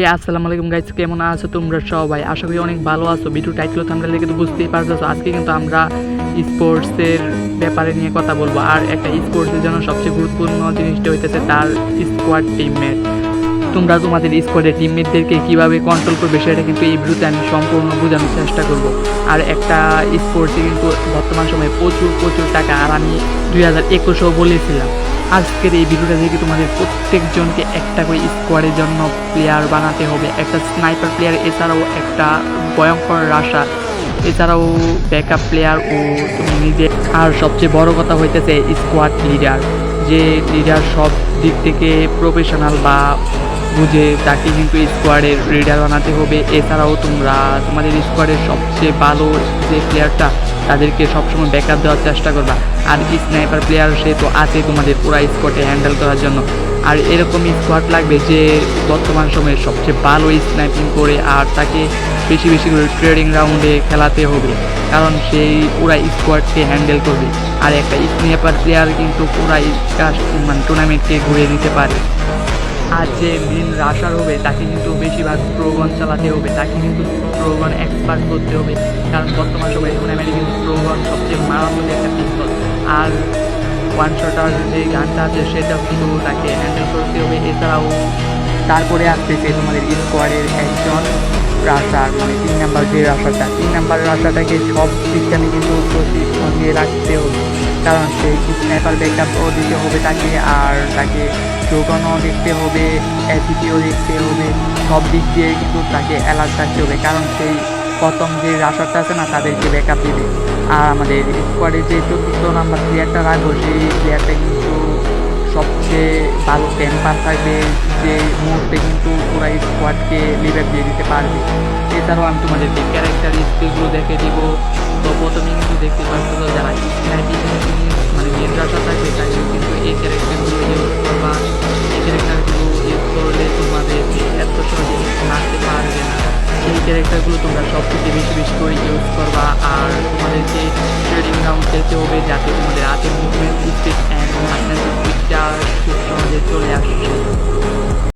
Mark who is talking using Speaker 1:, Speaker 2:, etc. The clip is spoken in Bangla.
Speaker 1: হে আসসালামু আলাইকুম গাইস কেমন আছো তোমরা সবাই? আশা করি অনেক ভালো আছো। ভিডিও টাইটেল তোমরা দেখে তো বুঝতেই পারছ আজকে কিন্তু আমরা স্পোর্টসের ব্যাপারে নিয়ে কথা বলব। আর একটা স্পোর্টসের জন্য সবচেয়ে গুরুত্বপূর্ণ জিনিসটা হইতেছে তার স্কোয়াড টিমমেট তোমরা তোমাদের স্কোয়াডের টিমমেটদেরকে কীভাবে কন্ট্রোল করবে সেটা কিন্তু এই ভিডিওতে আমি সম্পূর্ণ বোঝানোর চেষ্টা করব। আর একটা স্পোর্টসে কিন্তু বর্তমান সময়ে প্রচুর প্রচুর টাকা। আর আমি দুই হাজার একুশেও বলেছিলাম। আজকের এই ভিডিওটা থেকে তোমাদের প্রত্যেকজনকে একটা করে স্কোয়াডের জন্য প্লেয়ার বানাতে হবে। একটা স্নাইপার প্লেয়ার এছাড়াও একটা ভয়ঙ্কর রাশা, এছাড়াও ব্যাকআপ প্লেয়ার ও তুমি নিজে। আর সবচেয়ে বড় কথা হইতেছে স্কোয়াড লিডার যে লিডার সব দিক থেকে প্রফেশনাল বা বুঝে তাকে কিন্তু স্কোয়াডের লিডার বানাতে হবে। এছাড়াও তোমরা তোমাদের স্কোয়াডের সবচেয়ে ভালো যে প্লেয়ারটা তাদেরকে সবসময় ব্যাকআপ দেওয়ার চেষ্টা করবা। আর স্নাইপার প্লেয়ার সে তো আছে তোমাদের পুরো স্কোয়াডে হ্যান্ডেল করার জন্য। আর এরকম স্কোয়াড লাগবে যে বর্তমান সময়ে সবচেয়ে ভালো স্নাইপিং করে আর তাকে বেশি বেশি করে ট্রেডিং রাউন্ডে খেলাতে হবে। কারণ সেই পুরা স্কোয়াডকে হ্যান্ডেল করবে। আর একটা স্নাইপার প্লেয়ার কিন্তু পুরা মানে টুর্নামেন্টকে ঘুরে দিতে পারে। আর যে মেন রাশার হবে, তাকে কিন্তু বেশিরভাগ প্রোগন চালাতে হবে। তাকে কিন্তু প্রোগন এক্সপার্ট করতে হবে। কারণ বর্তমান সময়ে টুর্নামেন্টে কিন্তু প্রোগন সবচেয়ে মারাত্মক একটা পিস্তল আর ওয়ান শটার যে গানটা আছে সেটাও কিন্তু তাকে হ্যান্ডেল করতে হবে। এছাড়াও তারপরে আসতেছে তোমাদের স্কোয়াডের একজন রাশার মানে তিন নাম্বার যে রাশাটা তিন নাম্বার রাশাটাকে সব সিস্টেমে কিন্তু প্রশিক্ষণ দিয়ে রাখতে হবে। কারণ সেই স্ন্যাপার ব্যাকআপও দিতে হবে তাকে আর তাকে যোগানও দেখতে হবে অ্যাসিপিও দেখতে হবে। সব দিক দিয়ে কিন্তু তাকে অ্যালার্ট থাকতে হবে। কারণ সেই প্রথম যে রাশারটা আছে না, তাদেরকে ব্যাকআপ দিবে। আর আমাদের স্কোয়াডে যে চতুর্থ নাম্বার প্লেয়ারটা রাখব, সেই প্লেয়ারটা কিন্তু সবচেয়ে ভালো টেম্পার থাকবে, যে মুহূর্তে কিন্তু পুরো স্কোয়াডকে লিভার দিয়ে দিতে পারবে। এছাড়াও আমি তোমাদের তোমাদেরকে ক্যারেক্টার স্কিলগুলো দেখে দিব। তো প্রথমে কিন্তু দেখতে পাচ্ছ যারা মানে রাশা থাকবে তাই কিন্তু এই ক্যারেক্টারগুলো ইউজ করবা। এই ক্যারেক্টারগুলো ইউজ করলে তোমাদের এত সহজে মারতে পারবে না। সেই ক্যারেক্টারগুলো তোমরা সব থেকে বেশি বেশি করে ইউজ করবা। আর তোমাদেরকে ট্রেডিং রাউন্ড খেলতে হবে যাতে তোমাদের হাতের মুভমেন্ট